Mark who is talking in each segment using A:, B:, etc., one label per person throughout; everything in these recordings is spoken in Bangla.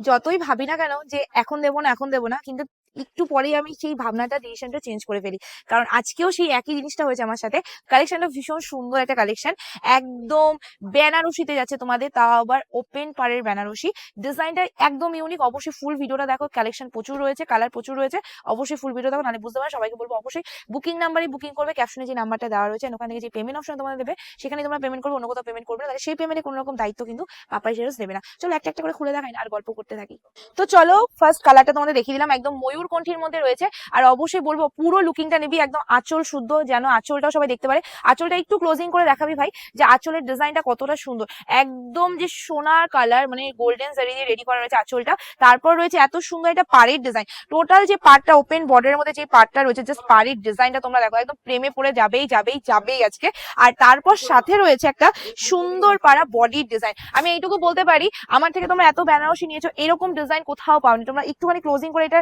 A: যতই ভাবি না কেন যে এখন দেবো না এখন দেবো না কিন্তু একটু পরেই আমি সেই ভাবনাটা ডিসিশনটা চেঞ্জ করে ফেলি। কারণ আজকেও সেই একই জিনিসটা হয়েছে আমার সাথে। কালেকশনটা ভীষণ সুন্দর একটা কালেকশন একদম বেনারসিতে যাচ্ছে তোমাদের, তাও আবার ওপেন পাড়ের বেনারসি। ডিজাইনটা একদম ইউনিক অবশ্যই ফুল ভিডিওটা দেখো। কালেকশন প্রচুর রয়েছে কালার প্রচুর রয়েছে। অবশ্যই ফুল ভিডিও দেখো। নাহলে বুঝতে পারো সবাইকে বলব অবশ্যই বুকিং নাম্বারে বুকিং করবে। ক্যাপশনে যে নাম্বারটা দেওয়া রয়েছে ওখান থেকে যে পেমেন্ট অপশন তোমাদের দেবে সেখানে তোমরা পেমেন্ট করবে। অন্য কোথাও পেমেন্ট করবে না। সেই পেমেন্টে কোনো রকম দায়িত্ব কিন্তু পাপাই শেয়ার্স দেবে না। চলো একটা একটা করে খুলে দেখাই, আর গল্প করতে থাকি। তো চলো ফার্স্ট কালারটা তোমাদের দেখিয়ে দিলাম। একদম ময়ূর কণ্ঠীর মধ্যে রয়েছে। আর অবশ্যই বলব, পুরো লুকিংটা নিবি একদম আঁচল শুদ্ধ, যেন আঁচলটাও সবাই দেখতে পারে। আঁচলটা একটু ক্লোজিং করে দেখাবি ভাই, যে আঁচলের ডিজাইনটা কতটা সুন্দর। একদম যে সোনার কালার মানে গোল্ডেন জারি দিয়ে রেডি করা রয়েছে আঁচলটা, তারপর রয়েছে এত সুন্দর একটা পাড়ের ডিজাইন টোটাল যে পার্টটা ওপেন বর্ডারের মধ্যে যে পার্টটা রয়েছে জাস্ট পাড়ের ডিজাইনটা তোমরা দেখো, একদম প্রেমে পড়ে যাবেই যাবেই যাবেই আজকে। আর তারপর সাথে রয়েছে একটা সুন্দর পাড়া বডির ডিজাইন আমি এইটুকু বলতে পারি, আমার থেকে তোমরা এত বেনারসি নিয়েছো, এরকম ডিজাইন কোথাও পাওনি। তোমরা একটুখানি ক্লোজিং করে এটা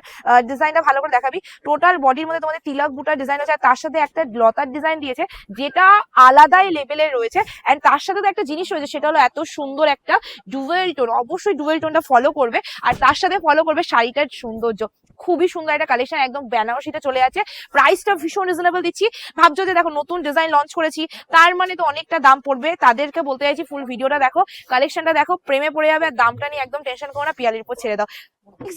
A: ডিজাইনটা ভালো করে দেখাবি। টোটাল বডির মধ্যে তোমাদের তিলক বুটার ডিজাইন আছে তার সাথে একটা লতার ডিজাইন দিয়েছে, যেটা আলাদাই লেভেলের রয়েছে। এন্ড তার সাথে তো একটা জিনিস রয়েছে, সেটা হলো এত সুন্দর একটা ডুয়েল টোন অবশ্যই ডুয়েল টোনটা ফলো করবে। আর তার সাথে ফলো করবে শাড়িটার সৌন্দর্য। খুবই সুন্দর একটা কালেকশন একদম বেনারসিটা চলে আছে প্রাইসটা ভীষণ রিজনেবল দিচ্ছি। ভাবছ যে দেখো, নতুন ডিজাইন লঞ্চ করেছি, তার মানে তো অনেকটা দাম পড়বে। তাদেরকে বলতে চাইছি ফুল ভিডিওটা দেখো কালেকশনটা দেখো, প্রেমে পড়ে যাবে, আর দামটা নিয়ে একদম টেনশন করো না, পিয়ালির উপর ছেড়ে দাও।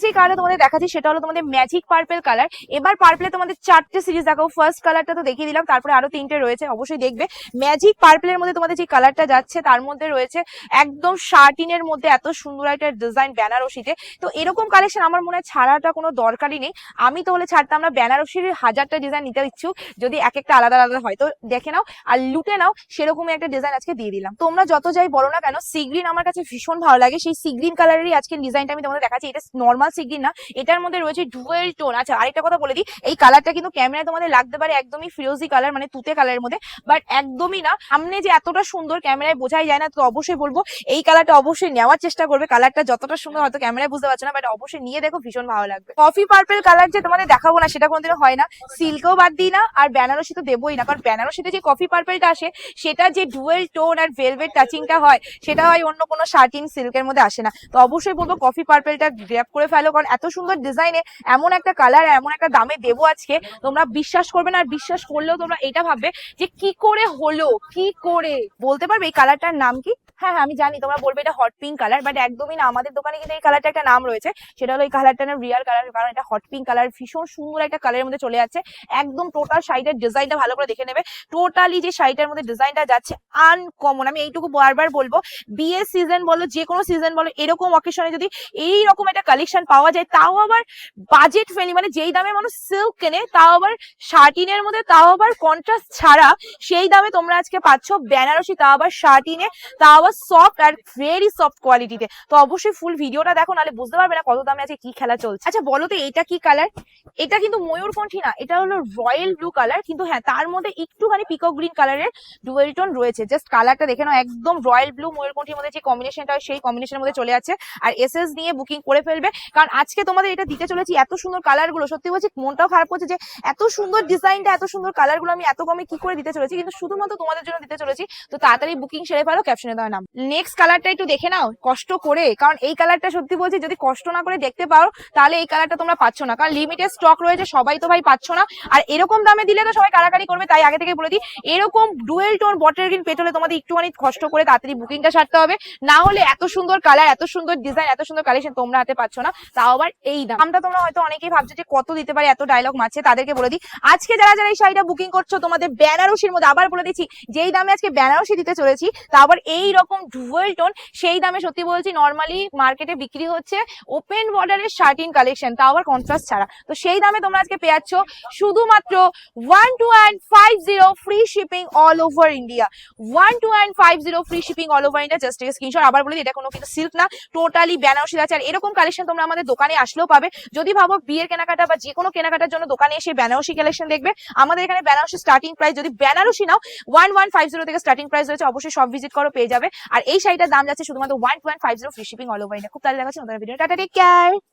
A: যে কালার তোমাদের দেখাচ্ছি, সেটা হলো তোমাদের ম্যাজিক পার্পেল কালার এবার পার্পলে তোমাদের চারটে সিরিজ দেখো ফার্স্ট কালারটা তো দেখিয়ে দিলাম, তারপরে আরও তিনটে রয়েছে, অবশ্যই দেখবে। ম্যাজিক পার্পলের মধ্যে তোমাদের যে কালারটা যাচ্ছে, তার মধ্যে রয়েছে একদম শার্টিনের মধ্যে এত সুন্দর একটা ডিজাইন বেনারসিতে। তো এরকম কালেকশন আমার মনে হয় ছাড়াটা কোনো দরকারই নেই। আমি তো হলে ছাড়তাম না বেনারসির হাজারটা ডিজাইন নিতে ইচ্ছুক, যদি এক একটা আলাদা আলাদা হয়। তো দেখে নাও আর লুটে নাও, সেরকমই একটা ডিজাইন আজকে দিয়ে দিলাম। তোমরা যত যাই বলো না কেন সিগ্রিন আমার কাছে ভীষণ ভালো লাগে। সেই সিগ্রিন কালারেরই আজকে ডিজাইনটা আমি তোমাদের দেখাচ্ছি। এটা নর্মাল সিগ্রিন না, এটার মধ্যে রয়েছে ডুয়েল টোন আচ্ছা আরেকটা কথা বলে দিই, এই কালারটা কিন্তু ক্যামেরায় তোমাদের লাগতে পারে একদমই ফিরোজি কালার মানে তুতে কালারের মধ্যে বাট একদমই না। সামনে যে এতটা সুন্দর ক্যামেরায় বোঝাই যায় না, তো অবশ্যই বলব, এই কালারটা অবশ্যই নেওয়ার চেষ্টা করবে। কালারটা যতটা সুন্দর, হয়তো ক্যামেরায় বুঝতে পারছ না বাট অবশ্যই নিয়ে দেখো, ভীষণ ভালো লাগবে। কফি পার্পেল কালার যে তোমাদের দেখাবো না, সেটা কোনোদিনও হয় না। সিল্কও বাদ দিই না, আর বেনারসি তো দেবোই না, কারণ বেনারসিতে যে কফি পার্পেলটা আসে, সেটা যে ডুয়েল টোন আর ভেলভেট টাচিংটা হয়, সেটা হয় অন্য কোনো শার্টিন সিল্কের মধ্যে আসে না। তো অবশ্যই বলব কফি পার্পেলটা গ্র্যাপ করে ফেলো, কারণ এত সুন্দর ডিজাইনে এমন একটা কালার এমন একটা দামে দেবো আজকে, তোমরা বিশ্বাস করবে না আর বিশ্বাস করলেও তোমরা এটা ভাববে যে কি করে হলো, কি করে? বলতে পারবে এই কালারটার নাম কি? হ্যাঁ হ্যাঁ আমি জানি, তোমরা বলবে এটা হট পিঙ্ক কালার বাট একদমই না, আমাদের দোকানে কিন্তু এই কালারটা একটা নাম রয়েছে, সেটা হলো এই কালারটা না রিয়াল কালার কারণ এটা হট পিঙ্ক কালার ভীষণ সুন্দর একটা কালারের মধ্যে চলে যাচ্ছে, একদম টোটাল শাড়িটার ডিজাইনটা ভালো করে দেখে নেবে টোটালি যে শাড়িটার মধ্যে ডিজাইনটা যাচ্ছে আনকমন আমি এইটুকু বারবার বলব, বিয়ের সিজন বলো যে কোনো সিজন বলো, এরকম অকেশনে যদি এই রকম একটা পাওয়া যায়, তাও আবার বাজেট ফ্রেন্ডলি মানে যেই দামে মানুষ সিল্ক কেনে, তাও আবার শার্টিনের মধ্যে, তাও আবার কন্ট্রাস্ট ছাড়া, সেই দামে তোমরা আজকে পাচ্ছ বেনারসি, তাও আবার শার্টিনে তাও আবার সফট আর ভেরি সফট কোয়ালিটিতে তো। অবশ্যই ফুল ভিডিওটা দেখো, নাহলে বুঝতে পারবে না কত দামে আছে কি খেলা চলছে। আচ্ছা বলো তো এটা কি কালার এটা কিন্তু ময়ূরকণ্ঠী না, এটা হলো রয়্যাল ব্লু কালার কিন্তু হ্যাঁ তার মধ্যে একটুখানি পিকক গ্রিন কালারের ডুয়েল টোন রয়েছে। জাস্ট কালারটা দেখে নাও, একদম রয়্যাল ব্লু ময়ূরকণ্ঠীর মধ্যে যে কম্বিনেশনটা হয়, সেই কম্বিনেশনের মধ্যে চলে আছে আর এস এস নিয়ে বুকিং করে ফেলবে কারণ আজকে তোমাদের এটা দিতে চলেছি এত সুন্দর কালারগুলো। সত্যি বলছি, মনটাও খারাপ করছে যে এত সুন্দর ডিজাইনটা এত সুন্দর কালারগুলো আমি এত কমে কি করে দিতে চলেছি? কিন্তু শুধুমাত্র তোমাদের জন্য দিতে চলেছি, তো তাড়াতাড়ি বুকিং সেরে ফেলো ক্যাপশনে দেওয়ার নাম। নেক্সট কালারটা একটু দেখে নাও, কষ্ট করে। কারণ এই কালারটা সত্যি বলছি, যদি কষ্ট না করে দেখতে পারো, তাহলে এই কালারটা তোমরা পাচ্ছ না। কারণ লিমিটেড স্টক রয়েছে, সবাই তো ভাই পাচ্ছ না। আর এরকম দামে দিলে তো সবাই কারাকারি করবে, তাই আগে থেকে বলে দিই, এরকম ডুয়েল টোন বটের গ্রিন পেট্রোলে তোমাদের একটুখানি কষ্ট করে তাড়াতাড়ি বুকিংটা সারতে হবে। না হলে এত সুন্দর কালার এত সুন্দর ডিজাইন এত সুন্দর কালেকশন তোমরা হাতে পাচ্ছ না? তাও আবার এই দাম। দামটা তোমরা হয়তো অনেকেই ভাবছ যে কত দিতে পারে, এত ডায়লগ মারছে, তাদেরকে বলে দিই। আজকে যারা যারা এই শাড়িটা বুকিং করছ, তোমাদের বেনারসির মধ্যে আবার বলে দিচ্ছি, যেই দামে আজকে বেনারসি দিতে চলেছি তা আবার এই রকম ডুয়েল টোন সেই দামে সত্যি বলছি নর্মালি মার্কেটে বিক্রি হচ্ছে ওপেন বর্ডারের শার্টিন কালেকশন তাও আবার কন্ট্রাস্ট ছাড়া। তো সেই দামে তোমরা আজকে পেয়ে যাচ্ছ শুধুমাত্র one two and five zero free shipping all over India one two and five zero free shipping all over India just screenshot আবার বলি এটা কোনো কিন্তু সিল্ক না টোটালি বেনারসি আছে, আর এরকম কালেকশন তোমরা আমাদের দোকানে আসলেও পাবে। যদি ভাবো বিয়ের কেনাকাটা বা যে কোনো কেনাকাটার জন্য দোকানে এসে বেনারসি কালেকশন দেখবে, আমাদের এখানে বেনারসি স্টার্টিং প্রাইস যদি বেনারসি নাও ওয়ান ওয়ান ফাইভ জিরো থেকে স্টার্টিং প্রাইস রয়েছে, অবশ্যই সব ভিজিট করো, পেয়ে যাবে। আর এই শাড়িটার দাম যাচ্ছে শুধুমাত্র one one five zero free shipping all over India খুব তাহলে দেখাচ্ছি ভিডিও টাটা টেক কেয়ার